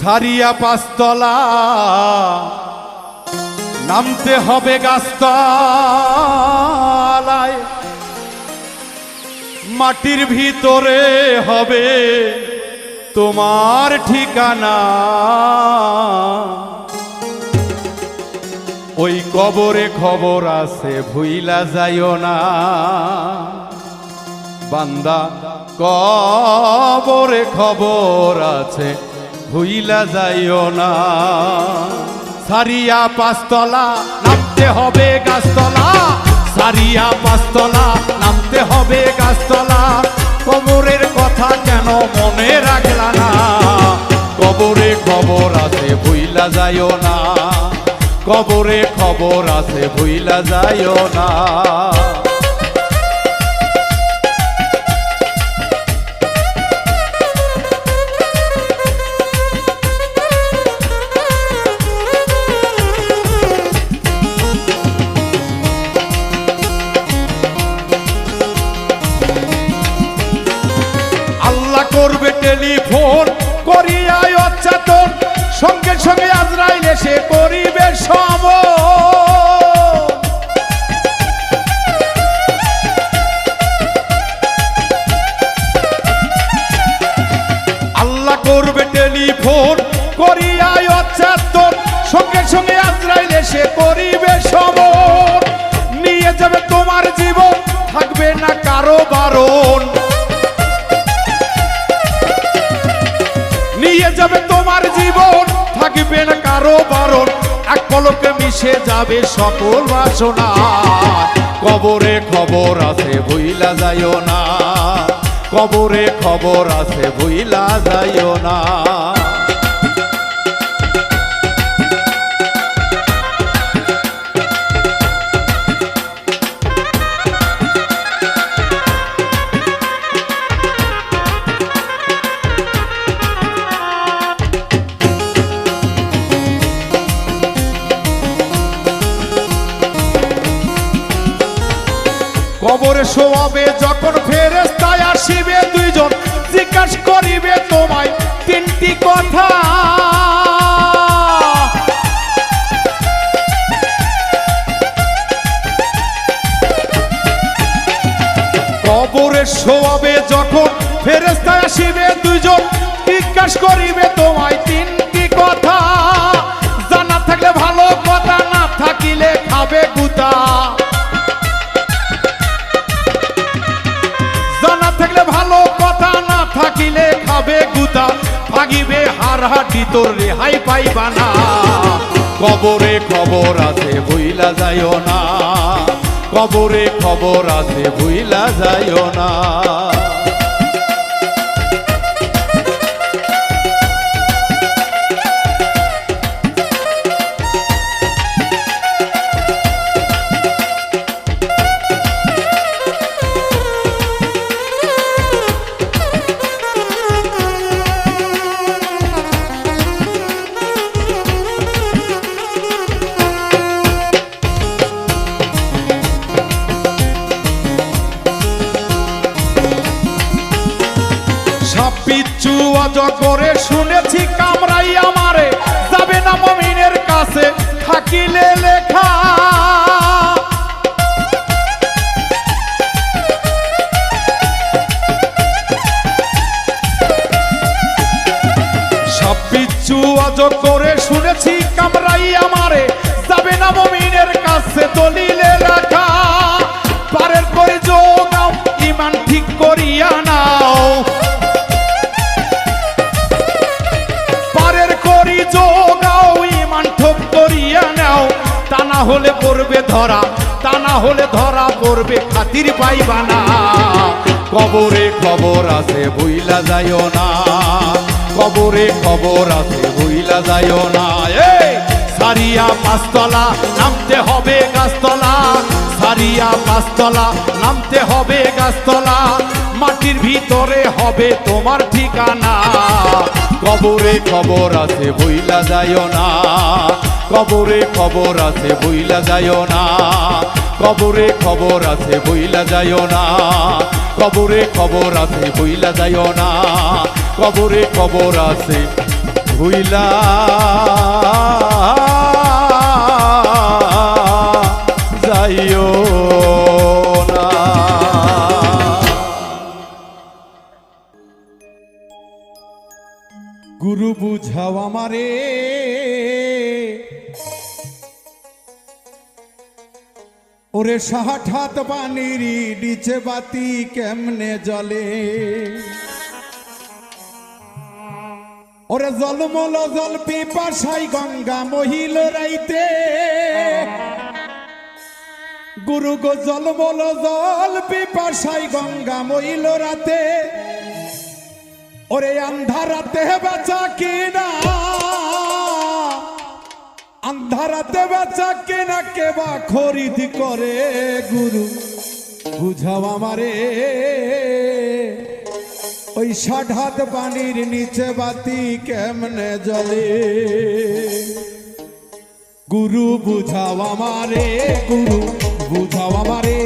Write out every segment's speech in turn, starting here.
সারিয়া পাঁচতলা। নামতে হবে গাছতলায়। মাটির ভিতরে হবে তোমার ঠিকানা। ওই কবরে খবর আছে, ভুইলা যাইও না। বান্দা, কবরে খবর আছে ভুইলা যাইও না। সারিয়া পাঁচতলা, নামতে হবে গাছতলা। সারিয়া পাঁচতলা, নামতে হবে গাছতলা। কবরের কথা কেন মনে রাখলা না? কবরে খবর আছে, ভুইলা যাইও না। কবরে খবর আছে, ভুইলা যাইও না। মিশে যাবে সকল বাসনা। কবরে খবর আছে, ভুইলা যাইও না। কবরে খবর আছে, ভুইলা যাইও না। কবরে শোয়াবে যখন ফেরেস্তায় আসিবে দুইজন, জিজ্ঞাস করিবে তোমায় তিনটি কথা। কবরে শোয়াবে যখন ফেরেস্তায় আসিবে দুইজন, জিজ্ঞাস করিবে তোমায় তিনটি কথা। জানা থাকলে ভালো, কথা না থাকিলে খাবে গুতা হাটি তোর রেহাই পাইবা না। কবরে খবর আছে বইলা যাইও না। কবরে খবর আছে বইলা যাইও না। শুনেছি কামরাই আমারে, যাবে না মমিনের কাছে, থাকিলে লেখা। সব পিচ্ছু অজ করে শুনেছি কামরাই আমারে ধরা, তা না হলে ধরা পড়বে খাতির পাইবা না কবরে খবর আছে বইলা যায় না। কবরে খবর আছে বইলা যায় না। সারিয়া পাঁচতলা, নামতে হবে গাছতলা। সারিয়া পাঁচতলা নামতে হবে গাছতলা। মাটির ভিতরে হবে তোমার ঠিকানা। কবরে খবর আছে বইলা যায় না। কবরে খবর আছে বইলা যাইও না। কবরে খবর আছে বইলা যাইও না। কবরে খবর আছে বইলা যাইও না। কবরে খবর আছে, ভুইলা আমারে ওরে সাহাঠাত পানির নিচে বাতি কেমনে জলে ওরে জলমল জল পিপাসাই গঙ্গা মহিল রাইতে। গুরু গো জলমল জল পিপাসাই গঙ্গা মহিল রাতে। ওরে আন্ধারাতে বেচা কিনা আন্ধারাতে বেচা কিনা কেবা খরিদ করে গুরু? বুঝাও আমারে। ওই ষাট পানির নিচে বাতি কেমনে জলে গুরু, বুঝাও আমারে, গুরু, বুঝাও আমারে।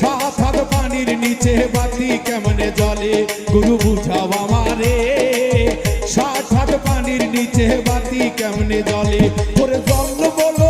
হাত পানির নিচে বাতি কেমনে জলে গুরু বুঝাও আমারে। সাত পানির নিচে বাতি কেমনে জলে ওরে জল বলো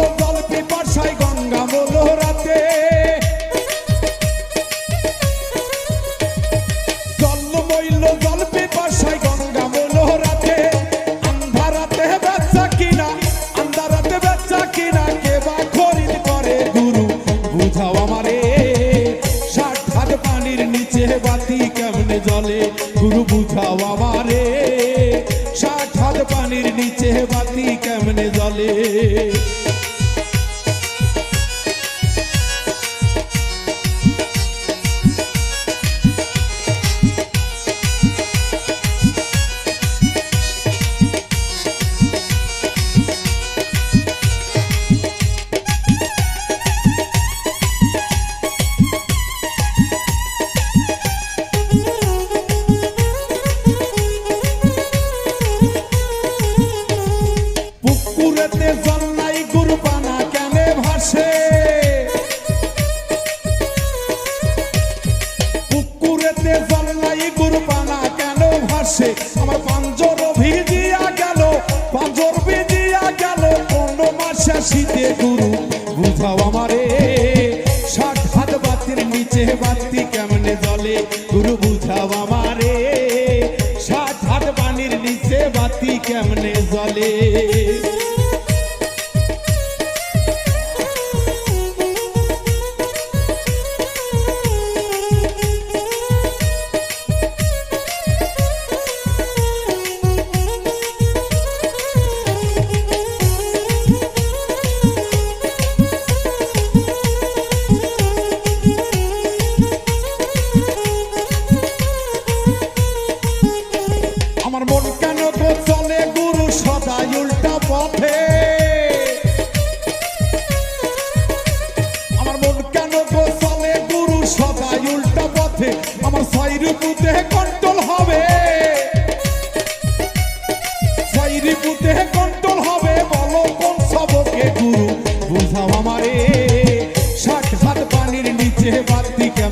নিচে বাতি কেমনে জলে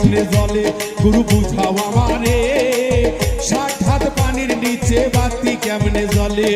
কেমনে জলে গুরু বুঝাও আমারে। ষাট হাত পানির নিচে বাতি কেমনে জলে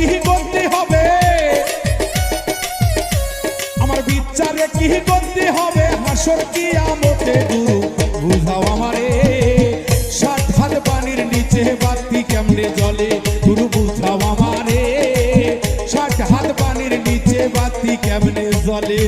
কি করতে হবে? আমার বিচারে কি করতে হবে? হাসর কি আমতে গুরু? বুঝাও আমারে। ষাট হাত পানির নিচে বাতি কেমনে জলে গুরু, বুঝাও আমারে। ষাট হাত পানির নিচে বাতি কেমনে জলে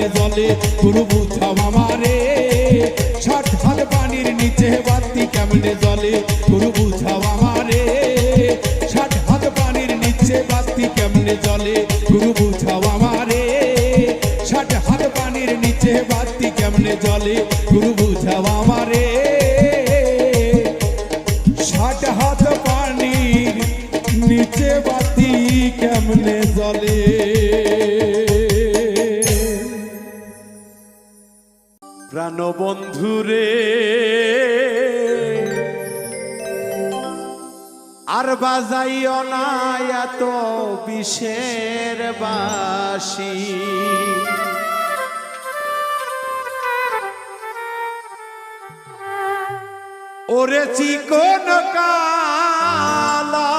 বাতি জলে, গুরু বুঝাও আমারে। ষাট পানির নিচে বাতি কেমনে জলে গুরু বুঝাও আমারে। ষাট পানির নিচে বাতি কেমনে জলে গুরু বুঝাও আমারে। ষাট পানির নিচে বাতি কেমনে জলে গুরু প্রাণবন্ধুরে আর বাজাইও না এত বিষের বাসি। ওরে চিকন কালা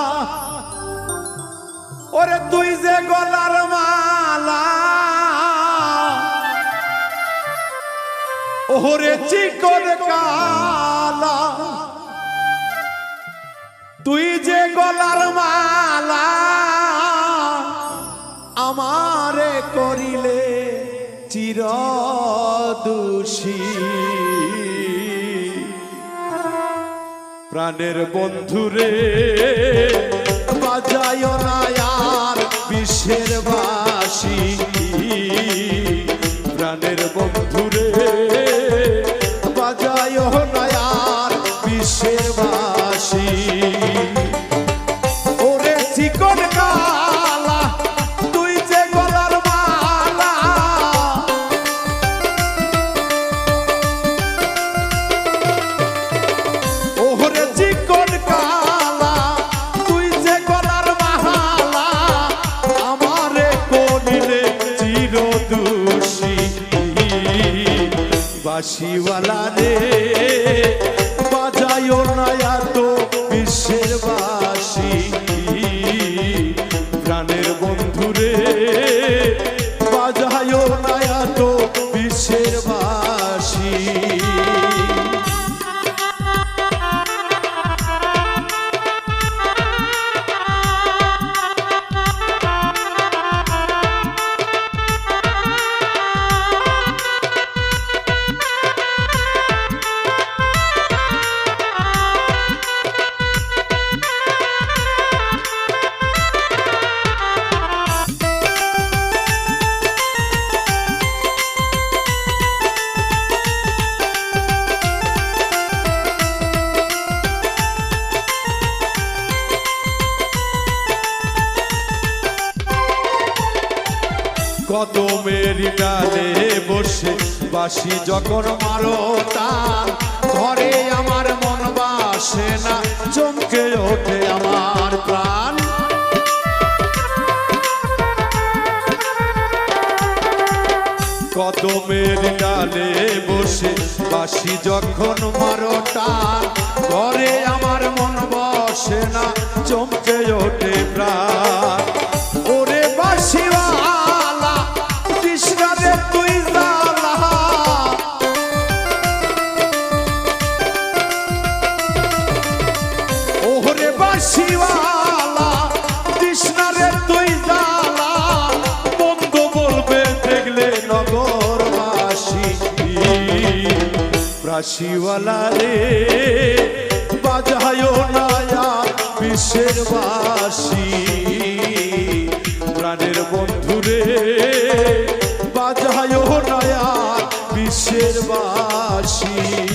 ওরে তুই যে গলার ওরে চিকন কালা। তুই যে গলার মালা আমারে করিলে চির দোষী প্রাণের বন্ধুরে কদমের ডালে বসে বাসি যখন মারো তার ঘরে আমার মন বাসে না, চমকে ওঠে আমার প্রাণ। কদমের ডালে বসে বাসি যখন মারো টান ঘরে আমার মন বসে না, চমকে ওঠে প্রাণ। প্রাসিওয়ালা রে বাজায় নায়া বিশ্বের বাসি। প্রাণের বন্ধু রে বাজায় নায়া বিশ্বের বাসী।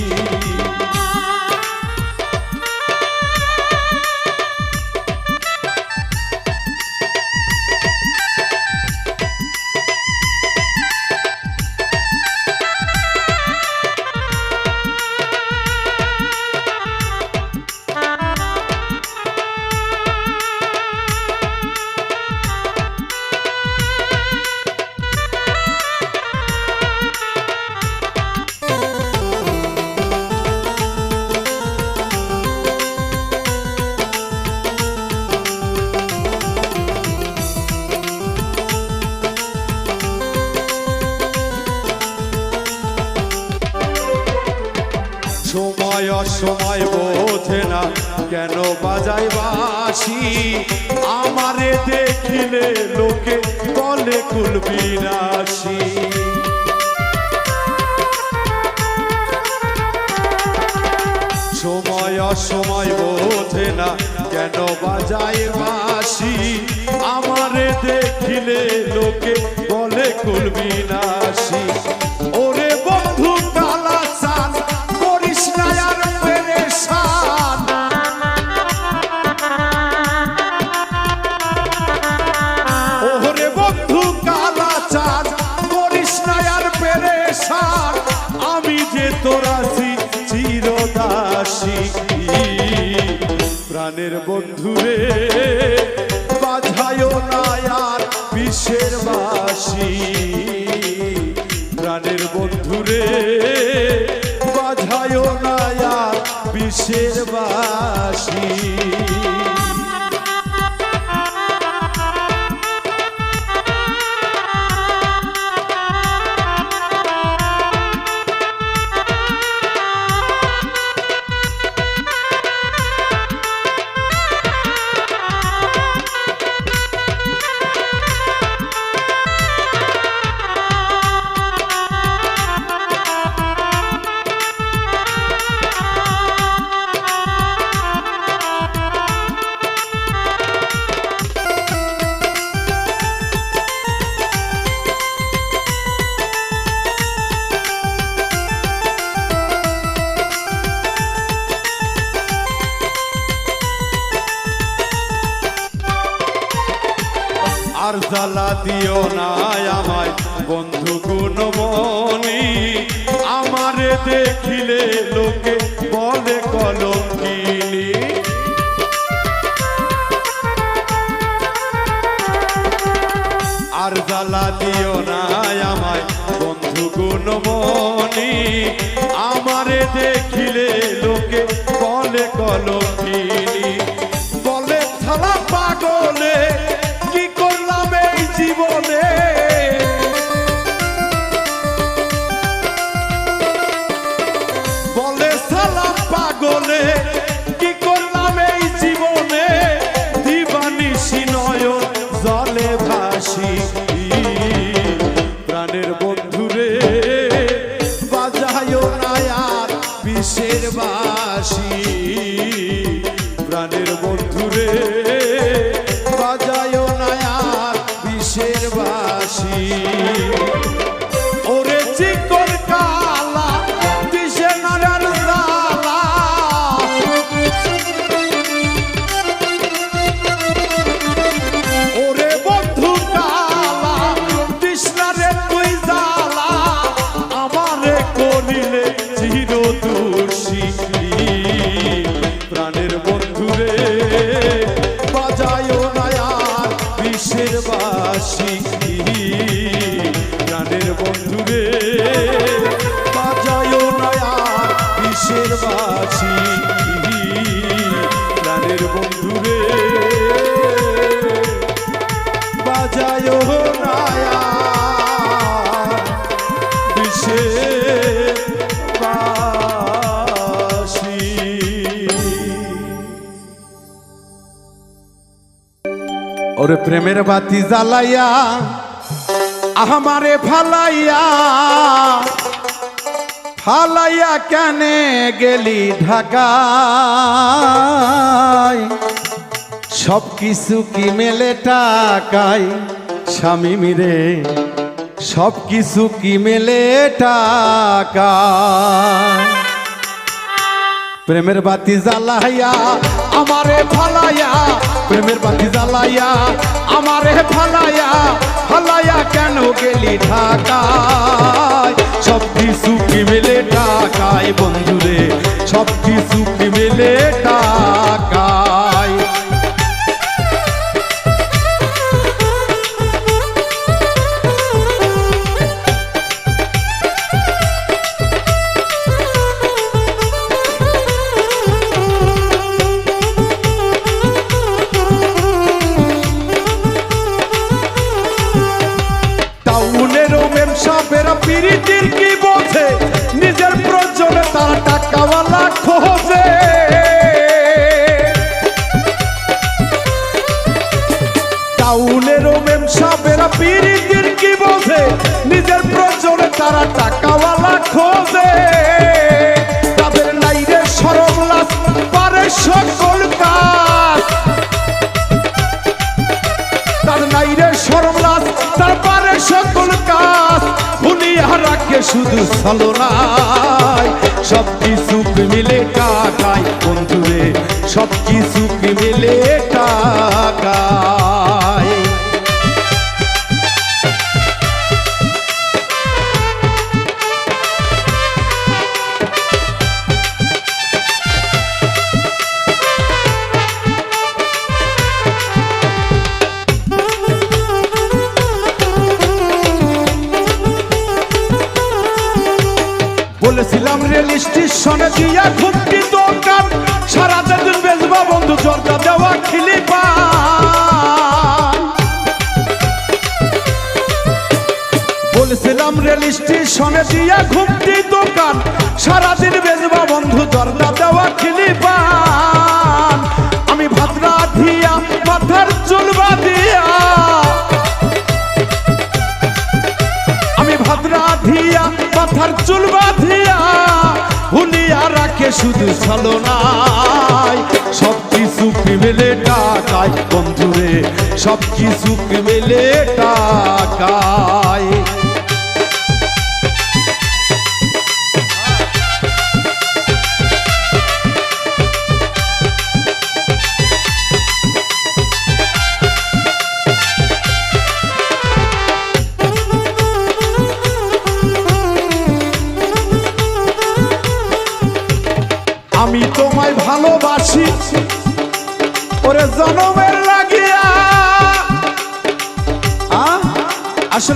আছি আমারে দেখিলে লোকে বলে কুলবিরাশি সময় অসময় বোঝে না কেন বাজায় বাসি আমারে দেখিলে লোকে বলে কুলবিনাশি okay. প্রাণের বন্ধুরে প্রেমের বাতি জ্বালাইয়া, আমারে ফালাইয়া ফালাইয়া কেনে গেলি ঢাকায়? সব কিছু কি মেলে টাকায়, স্বামী মিরে? সব কিছু কি মেলে টাকা প্রেমের বাতি জ্বালাইয়া, আমারে ফালাইয়া, প্রেমের বাতি জ্বালাইয়া আমারে ফালায়া ফালায়া কেন গেলি ঢাকায়? সব কিছু কি মেলে টাকায় বন্ধুরে? সব কিছু কি মেলে টাকা পীরিতির কি বোঝে? নিজের প্রয়োজনে তারা টাকাওয়ালা খোঁজে। তাদের নাইরে সরম পারে সকল কাজ। তার নাইরে সরম তার পারে সকল কাজ। ভুলিয়া রাখে শুধু ছলনায়। সব কিছু মিলে টাকায় বন্ধুরে, সব কিছু মিলে টাকা রেল স্টেশনে দিয়া ঘুমটি দোকান। সারা দিন বেজবা বন্ধু, জর্দা দেওয়া খিলি পান। বলেছিলাম রেল স্টেশনে দিয়া ঘুমটি দোকান। সারাদিন বেজবা বন্ধু, জর্দা দেওয়া খিলি পান। আমি ভাদ্রা ধিয়া মাথার চুলবা দিয়া ধিয়া মাথার চুল বাঁধিয়া ভুলিয়া রাখে শুধু ছলনায়। সব কিছু মেলে টাকায়, বন্ধুরে, সব কিছু মেলে টাকায়।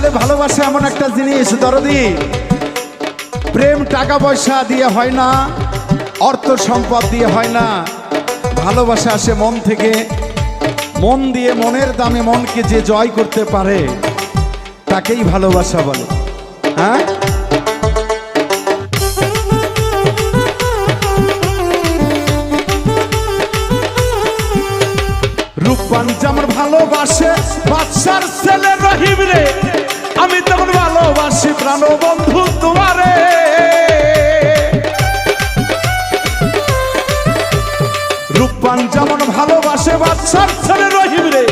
আসলে ভালোবাসা এমন একটা জিনিস, দরদি, প্রেম টাকা পয়সা দিয়ে হয় না, অর্থ সম্পদ দিয়ে হয় না। ভালোবাসা আসে মন থেকে, মন দিয়ে মনের দামে মনকে যে জয় করতে পারে, তাকেই ভালোবাসা বলে। হ্যাঁ? রূপবান যেমন ভালোবাসে, বাদশার ছেলে রহিম রে। আমি তেমন ভালোবাসি প্রাণ বন্ধু তোমারে। রূপবান যেমন ভালোবাসে বাদশার ছেলে রহিম রে,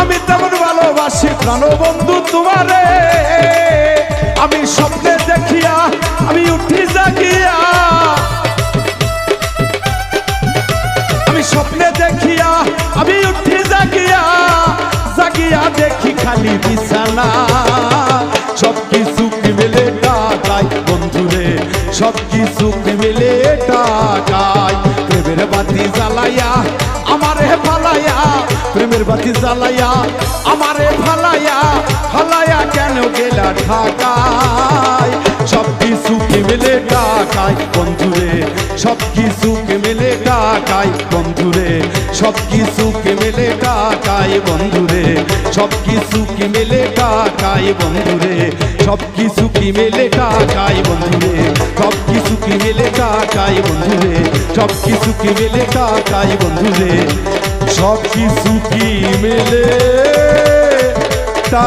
আমি তেমন ভালোবাসি প্রাণ বন্ধু তোমারে। আমি স্বপ্নে দেখিয়া, আমি উঠি জাগিয়া। আমি স্বপ্নে দেখিয়া, আমি উঠি জাগিয়া দেখি খালি বিছানা। সব কিছু মিলে টাকায়, বন্ধুরে সব কিছু মিলে টাকায়। প্রেমের বাতি জ্বালাইয়া, আমারে ফালাইয়া, প্রেমের বাতি জ্বালাইয়া, আমারে ফালাইয়া ফালাইয়া কেন গেলা ঢাকায়? সব কিছু মিলে টাকায় বন্ধুরে। সব কিছু মেলে টাকায় বন্ধুরে। সব কিছুকে মেলে টাকায় বন্ধুরে। সব কিছু মেলে টাকায় বন্ধুরে। সব কিছু মেলে টাকায় বন্ধুরে। সব কিছু মেলে টাকায় বন্ধুরে। সব কিছু মেলে টাকায় বন্ধুরে। সব কিছু কি মেলে টা